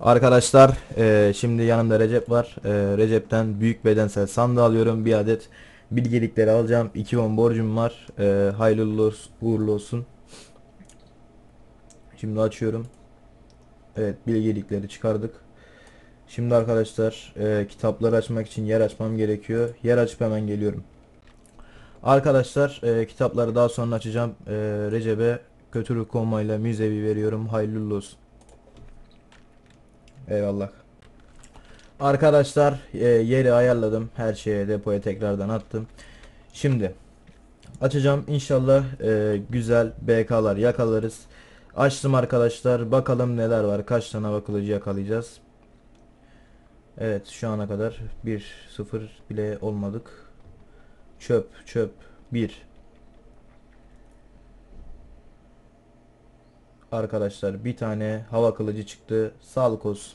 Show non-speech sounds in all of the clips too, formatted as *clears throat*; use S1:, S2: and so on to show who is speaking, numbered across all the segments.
S1: Arkadaşlar eee, şimdi yanımda Recep var. Eee, Recep'ten büyük bedensel sandığı alıyorum. Bir adet bilgelikleri alacağım. 2 won borcum var. Eee hayırlı uğurlu olsun. Şimdi açıyorum. Evet bilgelikleri çıkardık. Şimdi arkadaşlar eee, kitapları açmak için yer açmam gerekiyor. Yer açıp hemen geliyorum. Arkadaşlar eee, kitapları daha sonra açacağım. Eee Recep'e kötülük konmayla müzevi veriyorum. Hayırlı olsun. Eyvallah. Arkadaşlar e, yeri ayarladım. Her şeye depoya tekrardan attım. Şimdi açacağım. İnşallah e, güzel BK'lar yakalarız. Açtım arkadaşlar. Bakalım neler var. Kaç tane bakılıcı yakalayacağız. Evet şu ana kadar 1 0 bile olmadık. Çöp çöp 1 Arkadaşlar bir tane hava kılıcı çıktı. Sağlık olsun.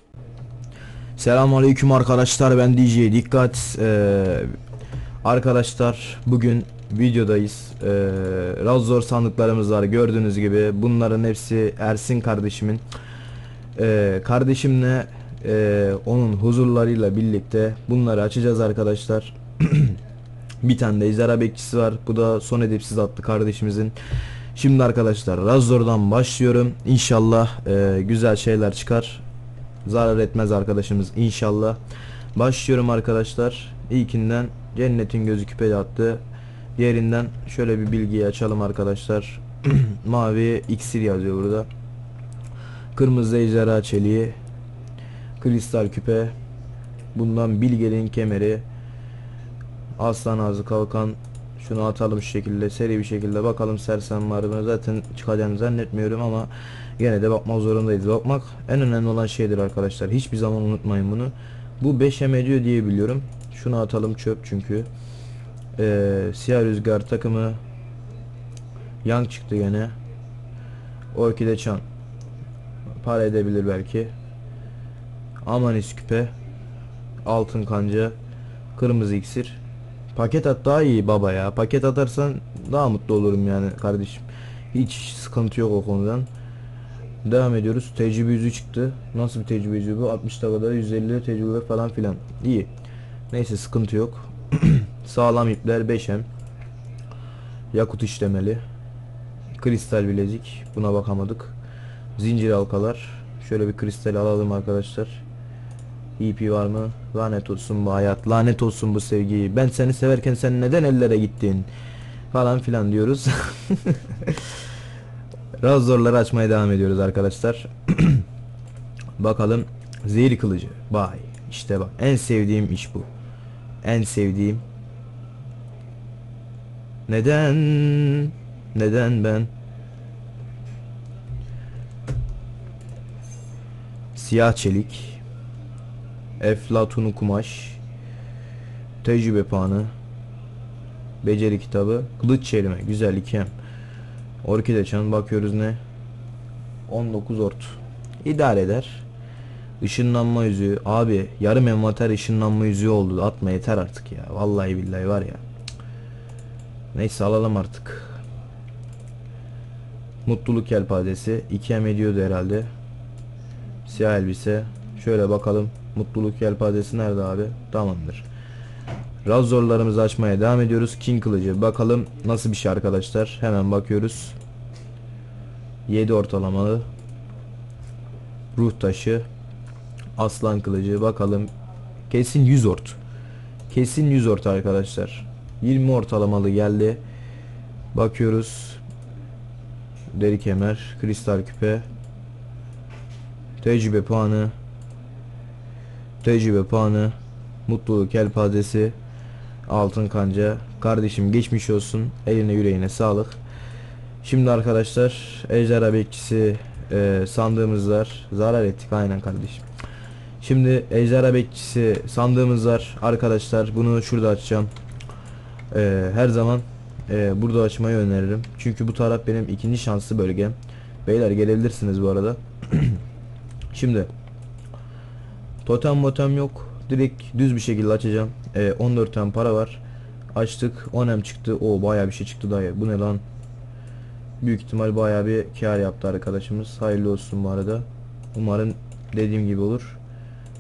S1: Selamünaleyküm arkadaşlar. Ben DJ dikkat. Ee, arkadaşlar bugün videodayız. Ee, Razzor sandıklarımız var. Gördüğünüz gibi bunların hepsi Ersin kardeşimin. Ee, kardeşimle ee, onun huzurlarıyla birlikte bunları açacağız arkadaşlar. *clears throat* Bir tane de ejderha bekçisi var. Bu da son edepsiz attı kardeşimizin Şimdi arkadaşlar Razzor'dan başlıyorum İnşallah ee, güzel şeyler çıkar zarar etmez arkadaşımız inşallah. Başlıyorum arkadaşlar. İlkinden cennetin gözü küpeli attı. Diğerinden şöyle bir bilgiyi açalım arkadaşlar. *clears throat* Mavi iksir yazıyor burada. Kırmızı ejderha çeliği. Kristal küpe. Bundan bilgenin kemeri. Aslan ağzı kalkan. Şunu atalım şu şekilde seri bir şekilde bakalım sersem var mı zaten çıkacağını zannetmiyorum ama Gene de bakmak zorundayız. Bakmak en önemli olan şeydir arkadaşlar. Hiçbir zaman unutmayın bunu. Bu 5 em ediyor diye biliyorum. Şunu atalım çöp çünkü. Ee, siyah rüzgar takımı Yang çıktı gene. Orkide çan. Para edebilir belki. Amanis küpe. Altın kanca. Kırmızı iksir. Paket at daha iyi baba ya. Paket atarsan daha mutlu olurum yani kardeşim. Hiç sıkıntı yok o konudan. Devam ediyoruz. Tecrübe yüzü çıktı. Nasıl bir tecrübe yüzü bu? 60 dakikada 150 tecrübe falan filan. İyi. Neyse sıkıntı yok. *clears throat* Sağlam ipler 5M. Yakut işlemeli. Kristal bilezik. Buna bakamadık. Zincir halkalar. Şöyle bir kristal alalım arkadaşlar. EP var mı? Lanet olsun bu hayat. Lanet olsun bu sevgiyi. Ben seni severken sen neden ellere gittin? Falan filan diyoruz. *laughs* Razzorları açmaya devam ediyoruz arkadaşlar. *clears throat* Bakalım zehir kılıcı. Vay işte bak en sevdiğim iş bu. En sevdiğim. Neden? Neden ben? Siyah çelik. Eflatunu kumaş. Tecrübe puanı. Beceri kitabı. Kılıç çelme. Güzel ikem. Orkide çan bakıyoruz ne? 19 ort. İdare eder. Işınlanma yüzüğü. Abi yarım envanter ışınlanma yüzüğü oldu. Atma yeter artık ya. Vallahi billahi var ya. Neyse alalım artık. Mutluluk yelpazesi. 2 em ediyordu herhalde. Siyah elbise. Şöyle bakalım. Mutluluk yelpazesi nerede abi? Tamamdır. Razzorlarımızı açmaya devam ediyoruz. King kılıcı. Bakalım nasıl bir şey arkadaşlar. Hemen bakıyoruz. 7 ortalamalı. Ruh taşı. Aslan kılıcı. Bakalım. Kesin 100 ort. Kesin 100 ort arkadaşlar. 20 ortalamalı geldi. Bakıyoruz. Deri kemer. Kristal küpe. Tecrübe puanı. Tecrübe puanı. Mutluluk yelpazesi. Altın kanca. Kardeşim geçmiş olsun. Eline yüreğine sağlık. Şimdi arkadaşlar ejderha bekçisi e, sandığımız var. Zarar ettik aynen kardeşim. Şimdi ejderha bekçisi sandığımız var. Arkadaşlar bunu şurada açacağım. E, her zaman e, burada açmayı öneririm. Çünkü bu taraf benim ikinci şanslı bölgem. Beyler gelebilirsiniz bu arada. *clears throat* Şimdi totem motem yok. Direkt düz bir şekilde açacağım. E, 14 tane para var. Açtık. 10 em çıktı. O bayağı bir şey çıktı dayı. Bu ne lan? Büyük ihtimal bayağı bir kar yaptı arkadaşımız. Hayırlı olsun bu arada. Umarım dediğim gibi olur.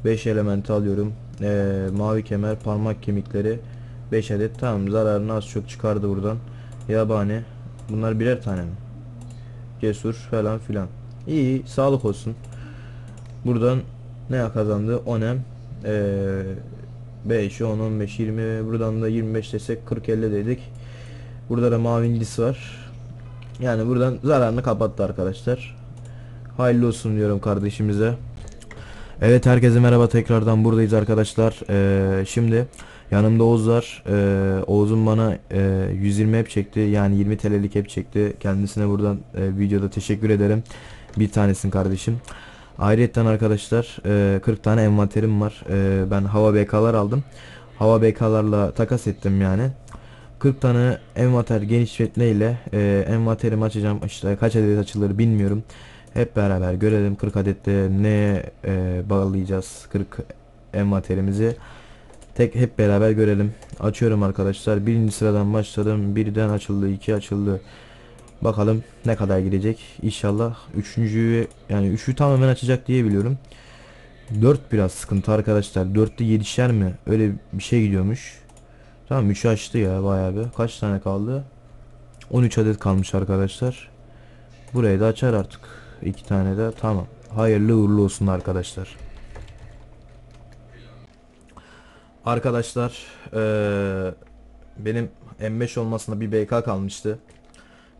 S1: 5 elementi alıyorum. Ee, mavi kemer, parmak kemikleri 5 adet. Tamam zararını az çok çıkardı buradan. Yabani. Bunlar birer tane mi? Cesur falan filan. İyi, sağlık olsun. Buradan ne kazandı? 10 em. Ee, 5, 10, 15, 20. Buradan da 25 desek 40, 50 dedik. Burada da mavi incisi var. Yani buradan zararını kapattı arkadaşlar. Hayırlı olsun diyorum kardeşimize. Evet herkese merhaba tekrardan buradayız arkadaşlar. Ee, şimdi yanımda Oğuz var. Ee, Oğuz'un bana e, 120 hep çekti. Yani 20 TL'lik hep çekti. Kendisine buradan e, videoda teşekkür ederim. Bir tanesin kardeşim. Ayrıca arkadaşlar e, 40 tane envanterim var. E, ben hava BK'lar aldım. Hava BK'larla takas ettim yani. 40 tane envanter genişletme ile e, envanterimi açacağım. İşte kaç adet açılır bilmiyorum. Hep beraber görelim 40 adette ne e, bağlayacağız 40 envanterimizi. Tek hep beraber görelim. Açıyorum arkadaşlar. Birinci sıradan başladım. Birden açıldı, iki açıldı. Bakalım ne kadar gidecek. İnşallah üçüncüyü yani üçü tamamen açacak diye biliyorum. 4 biraz sıkıntı arkadaşlar. 4'te 7'şer mi? Öyle bir şey gidiyormuş. Tamam 3'ü açtı ya bayağı bir. Kaç tane kaldı? 13 adet kalmış arkadaşlar. Burayı da açar artık. İki tane de tamam. Hayırlı uğurlu olsun arkadaşlar. Arkadaşlar eee, benim M5 olmasına bir BK kalmıştı.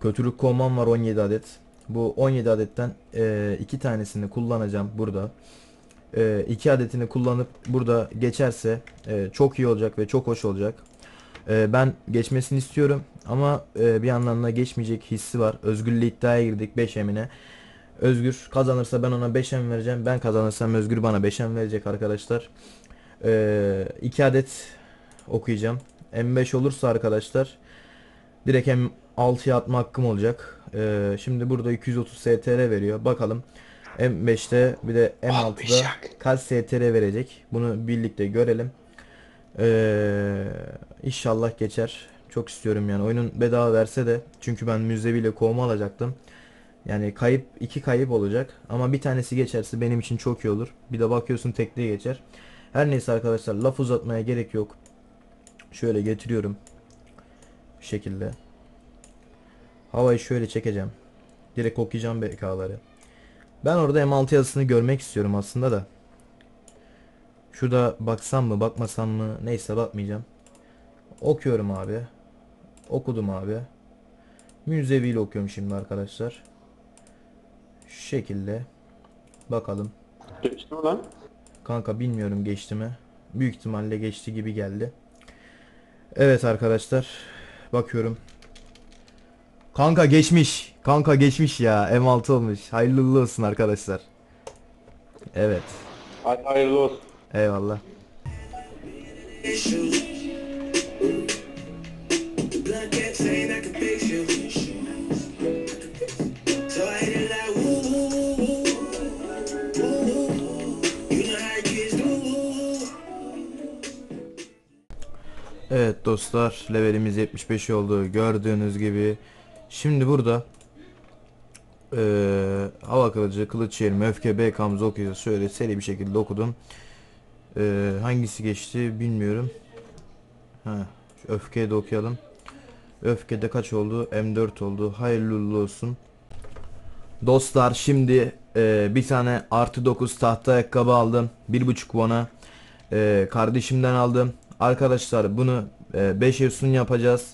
S1: Kötülük kovmam var 17 adet. Bu 17 adetten eee, iki tanesini kullanacağım burada. Eee, iki adetini kullanıp burada geçerse eee, çok iyi olacak ve çok hoş olacak. Ben geçmesini istiyorum ama bir yandan da geçmeyecek hissi var. Özgür'le iddiaya girdik 5 emine. Özgür kazanırsa ben ona 5 em vereceğim. Ben kazanırsam Özgür bana 5 em verecek arkadaşlar. Eee 2 adet okuyacağım. M5 olursa arkadaşlar direkt M6'ya atma hakkım olacak. Eee, şimdi burada 230 STR veriyor. Bakalım M5'te bir de M6'da
S2: Olmayacak.
S1: kaç STR verecek. Bunu birlikte görelim. Eee inşallah geçer. Çok istiyorum yani. Oyunun bedava verse de çünkü ben müzeviyle kovma alacaktım. Yani kayıp iki kayıp olacak ama bir tanesi geçerse benim için çok iyi olur. Bir de bakıyorsun tekliğe geçer. Her neyse arkadaşlar laf uzatmaya gerek yok. Şöyle getiriyorum. Bu şekilde. Havayı şöyle çekeceğim. Direkt okuyacağım BK'ları. Ben orada M6 yazısını görmek istiyorum aslında da. Şurada baksam mı bakmasam mı neyse bakmayacağım. Okuyorum abi. Okudum abi. Münzeviyle okuyorum şimdi arkadaşlar. Şu şekilde. Bakalım.
S2: Geçti mi lan?
S1: Kanka bilmiyorum geçti mi. Büyük ihtimalle geçti gibi geldi. Evet arkadaşlar. Bakıyorum. Kanka geçmiş. Kanka geçmiş ya. M6 olmuş. Hayırlı uğurlu olsun arkadaşlar. Evet.
S2: Hadi hayırlı olsun.
S1: Eyvallah. Evet dostlar levelimiz 75 oldu gördüğünüz gibi şimdi burada eee hava kılıcı kılıç yerimi öfke BK'mızı okuyacağız şöyle seri bir şekilde okudum. Eee, hangisi geçti bilmiyorum. Ha, öfkeyi de okuyalım. Öfkede kaç oldu? M4 oldu. Hayırlı olsun. Dostlar şimdi eee, bir tane artı 9 tahta ayakkabı aldım. Bir buçuk bona ee, kardeşimden aldım. Arkadaşlar bunu 5 Efsun yapacağız.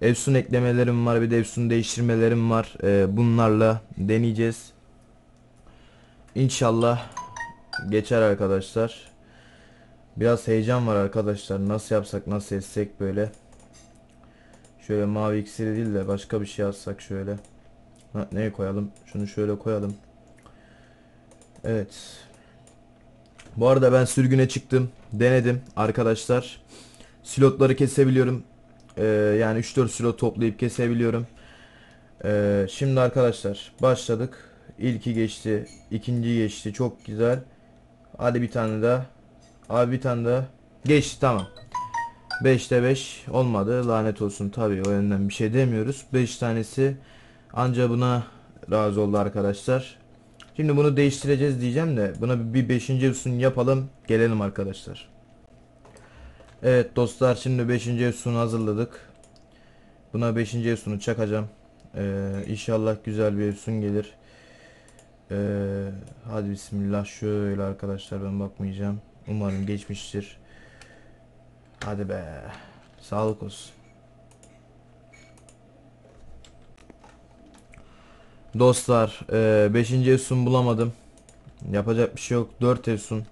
S1: Efsun eklemelerim var bir de Efsun değiştirmelerim var. Ee, bunlarla deneyeceğiz. İnşallah geçer arkadaşlar. Biraz heyecan var arkadaşlar. Nasıl yapsak nasıl etsek böyle. Şöyle mavi iksiri değil de başka bir şey yazsak şöyle. Ha, neye koyalım? Şunu şöyle koyalım. Evet. Bu arada ben sürgüne çıktım. Denedim arkadaşlar. Slotları kesebiliyorum. Ee, yani 3-4 slot toplayıp kesebiliyorum. Ee, şimdi arkadaşlar başladık. İlki geçti. ikinci geçti. Çok güzel. Hadi bir tane daha. Abi bir tane daha. Geçti tamam. 5'te 5 olmadı. Lanet olsun tabii o yönden bir şey demiyoruz. 5 tanesi anca buna razı oldu arkadaşlar. Şimdi bunu değiştireceğiz diyeceğim de buna bir 5. Efsun yapalım gelelim arkadaşlar. Evet dostlar şimdi 5. Efsun'u hazırladık. Buna 5. Efsun'u çakacağım. Ee, inşallah güzel bir Efsun gelir. Ee, hadi bismillah şöyle arkadaşlar ben bakmayacağım. Umarım geçmiştir. Hadi be. Sağlık olsun. Dostlar 5. Efsun bulamadım. Yapacak bir şey yok. 4 Efsun.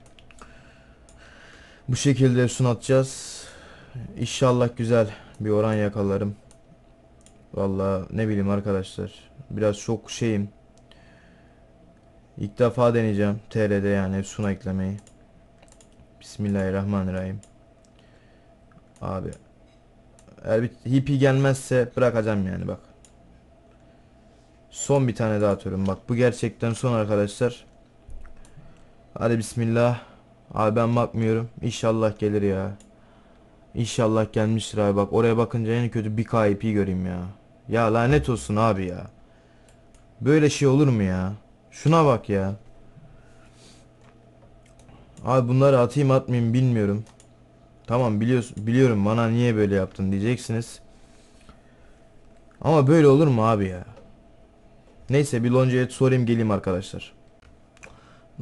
S1: Bu şekilde Efsun. İnşallah güzel bir oran yakalarım. Vallahi ne bileyim arkadaşlar. Biraz çok şeyim. İlk defa deneyeceğim TR'de yani Efsun'a eklemeyi. Bismillahirrahmanirrahim. Abi. Eğer bir hippie gelmezse bırakacağım yani bak. Son bir tane daha atıyorum. Bak bu gerçekten son arkadaşlar. Hadi bismillah. Abi ben bakmıyorum. İnşallah gelir ya. İnşallah gelmiştir abi bak. Oraya bakınca en kötü bir KIP göreyim ya. Ya lanet olsun abi ya. Böyle şey olur mu ya? Şuna bak ya. Abi bunları atayım atmayayım bilmiyorum. Tamam biliyorsun biliyorum bana niye böyle yaptın diyeceksiniz. Ama böyle olur mu abi ya? Neyse bir Lonca'ya sorayım geleyim arkadaşlar.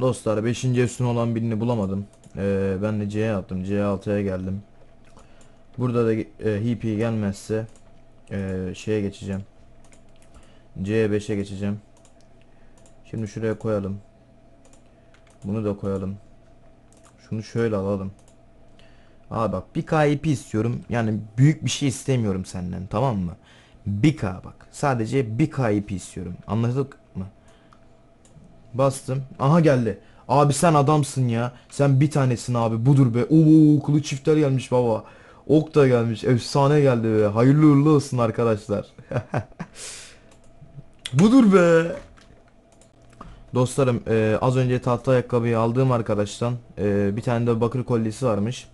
S1: Dostlar 5. üstün olan birini bulamadım. Ee, ben de C'ye attım. C6'ya geldim. Burada da e, HP gelmezse e, şeye geçeceğim. C5'e geçeceğim. Şimdi şuraya koyalım. Bunu da koyalım. Şunu şöyle alalım. Aa bak bir KIP istiyorum. Yani büyük bir şey istemiyorum senden tamam mı? 1K bak. Sadece 1 KIP istiyorum. Anladık mı? Bastım. Aha geldi. Abi sen adamsın ya. Sen bir tanesin abi. Budur be. Oo kılıç çiftler gelmiş baba. Ok da gelmiş. Efsane geldi be. Hayırlı uğurlu olsun arkadaşlar. *laughs* Budur be. Dostlarım e, az önce tahta ayakkabıyı aldığım arkadaştan e, bir tane de bakır kolyesi varmış.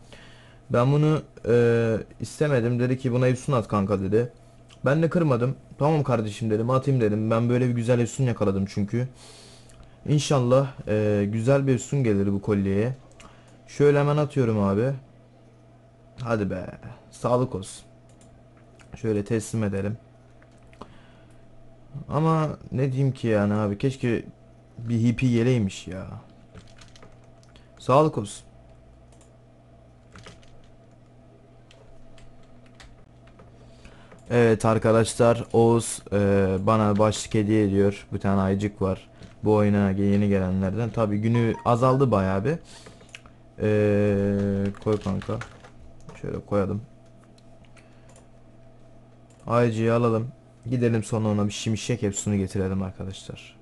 S1: Ben bunu e, istemedim. Dedi ki buna Efsun at kanka dedi. Ben de kırmadım. Tamam kardeşim dedim atayım dedim. Ben böyle bir güzel Efsun yakaladım çünkü. İnşallah e, güzel bir Efsun gelir bu kolyeye. Şöyle hemen atıyorum abi. Hadi be. Sağlık olsun. Şöyle teslim edelim. Ama ne diyeyim ki yani abi keşke bir hippie yeleymiş ya. Sağlık olsun. Evet arkadaşlar Oğuz e, bana başlık hediye ediyor. Bir tane ayıcık var. Bu oyuna yeni gelenlerden. Tabi günü azaldı bayağı bir. E, koy kanka. Şöyle koyalım. Ayıcığı alalım. Gidelim sonra ona bir şimşek hepsini getirelim arkadaşlar.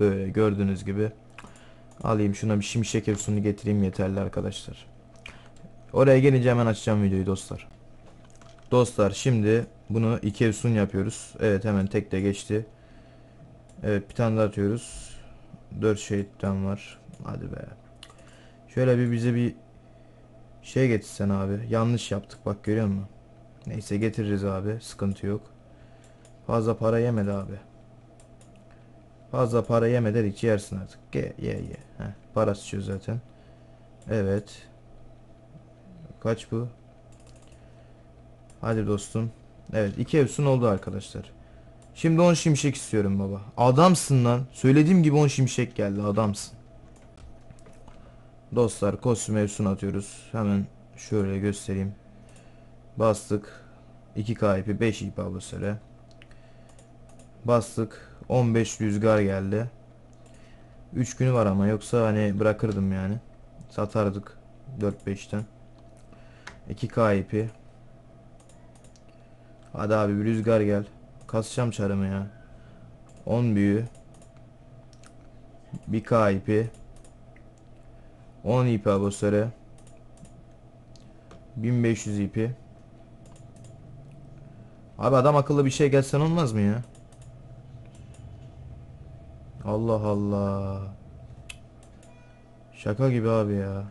S1: Böyle gördüğünüz gibi. Alayım şuna bir şimşek hepsini getireyim yeterli arkadaşlar. Oraya gelince hemen açacağım videoyu dostlar. Dostlar şimdi bunu iki efsun yapıyoruz. Evet hemen tek de geçti. Evet bir tane daha atıyoruz. 4 şehitten var. Hadi be. Şöyle bir bize bir şey getirsen abi. Yanlış yaptık bak görüyor musun? Neyse getiririz abi. Sıkıntı yok. Fazla para yemedi abi. Fazla para yeme dedikçe yersin artık. Ye ye ye. Heh, para sıçıyor zaten. Evet. Kaç bu? Hadi dostum. Evet iki efsun oldu arkadaşlar. Şimdi 10 şimşek istiyorum baba. Adamsın lan. Söylediğim gibi 10 şimşek geldi adamsın. Dostlar kostüm efsun atıyoruz. Hemen şöyle göstereyim. Bastık. 2 kayıpı 5 ip abla söyle. Bastık. 15 rüzgar geldi. 3 günü var ama yoksa hani bırakırdım yani. Satardık 4-5'ten. 2K ipi. Hadi abi bir rüzgar gel. Kasacağım çarımı ya. 10 büyü. 1K ipi. 10 ipi abosöre. 1500 ipi. Abi adam akıllı bir şey gelsen olmaz mı ya? Allah Allah. Şaka gibi abi ya.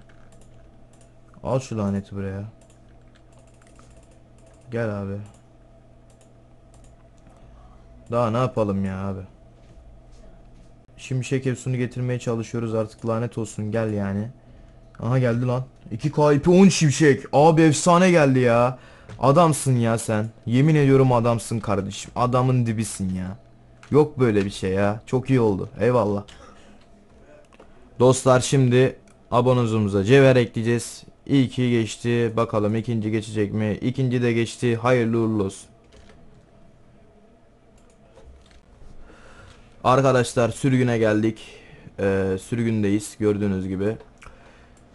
S1: Al şu laneti buraya. Gel abi. Daha ne yapalım ya abi. Şimşek Efsun'u getirmeye çalışıyoruz artık lanet olsun gel yani. Aha geldi lan. 2K ipi 10 şimşek. Abi efsane geldi ya. Adamsın ya sen. Yemin ediyorum adamsın kardeşim. Adamın dibisin ya. Yok böyle bir şey ya. Çok iyi oldu. Eyvallah. Dostlar şimdi abonozumuza cevher ekleyeceğiz. İlki geçti. Bakalım ikinci geçecek mi? İkinci de geçti. Hayırlı uğurlu olsun. Arkadaşlar sürgüne geldik. Ee, sürgündeyiz gördüğünüz gibi.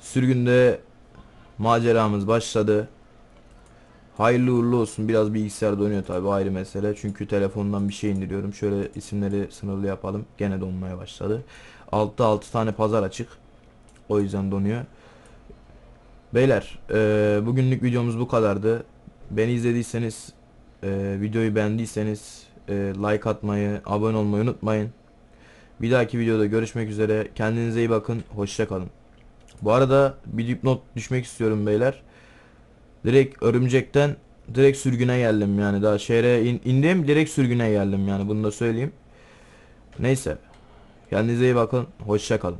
S1: Sürgünde maceramız başladı. Hayırlı uğurlu olsun. Biraz bilgisayar donuyor tabi ayrı mesele. Çünkü telefondan bir şey indiriyorum. Şöyle isimleri sınırlı yapalım. Gene donmaya başladı. Altta 6 tane pazar açık. O yüzden donuyor. Beyler eee, bugünlük videomuz bu kadardı. Beni izlediyseniz eee, videoyu beğendiyseniz like atmayı, abone olmayı unutmayın. Bir dahaki videoda görüşmek üzere. Kendinize iyi bakın. Hoşça kalın. Bu arada bir dipnot düşmek istiyorum beyler. Direkt örümcekten direkt sürgüne geldim yani daha şehre in, indim direkt sürgüne geldim yani bunu da söyleyeyim. Neyse. Kendinize iyi bakın. Hoşça kalın.